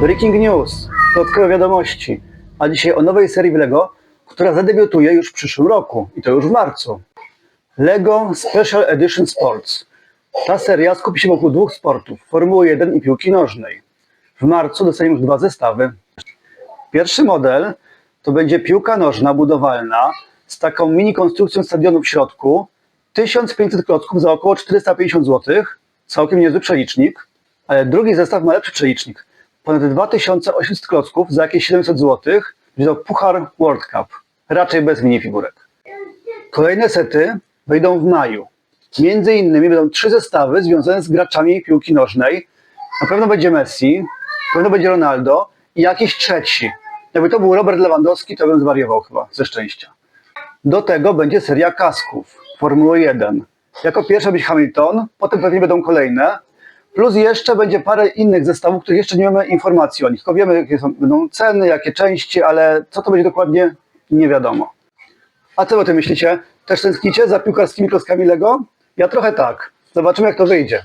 Breaking news, dodatkowe wiadomości, a dzisiaj o nowej serii w LEGO, która zadebiutuje już w przyszłym roku i to już w marcu. LEGO Special Edition Sports. Ta seria skupi się wokół dwóch sportów, Formuły 1 i piłki nożnej. W marcu dostaniemy już dwa zestawy. Pierwszy model to będzie piłka nożna budowalna z taką mini konstrukcją stadionu w środku, 1500 klocków za około 450 zł, całkiem niezły przelicznik, ale drugi zestaw ma lepszy przelicznik. Ponad 2800 klocków za jakieś 700 zł, to Puchar World Cup, raczej bez minifigurek. Kolejne sety wejdą w maju. Między innymi będą trzy zestawy związane z graczami piłki nożnej. Na pewno będzie Messi, na pewno będzie Ronaldo i jakiś trzeci. Jakby to był Robert Lewandowski, to bym zwariował chyba ze szczęścia. Do tego będzie seria kasków Formuły 1. Jako pierwsza będzie Hamilton, potem pewnie będą kolejne. Plus jeszcze będzie parę innych zestawów, których jeszcze nie mamy informacji o nich. Tylko wiemy, jakie są, będą ceny, jakie części, ale co to będzie dokładnie, nie wiadomo. A co o tym myślicie? Też tęsknicie za piłkarskimi klockami Lego? Ja trochę tak. Zobaczymy, jak to wyjdzie.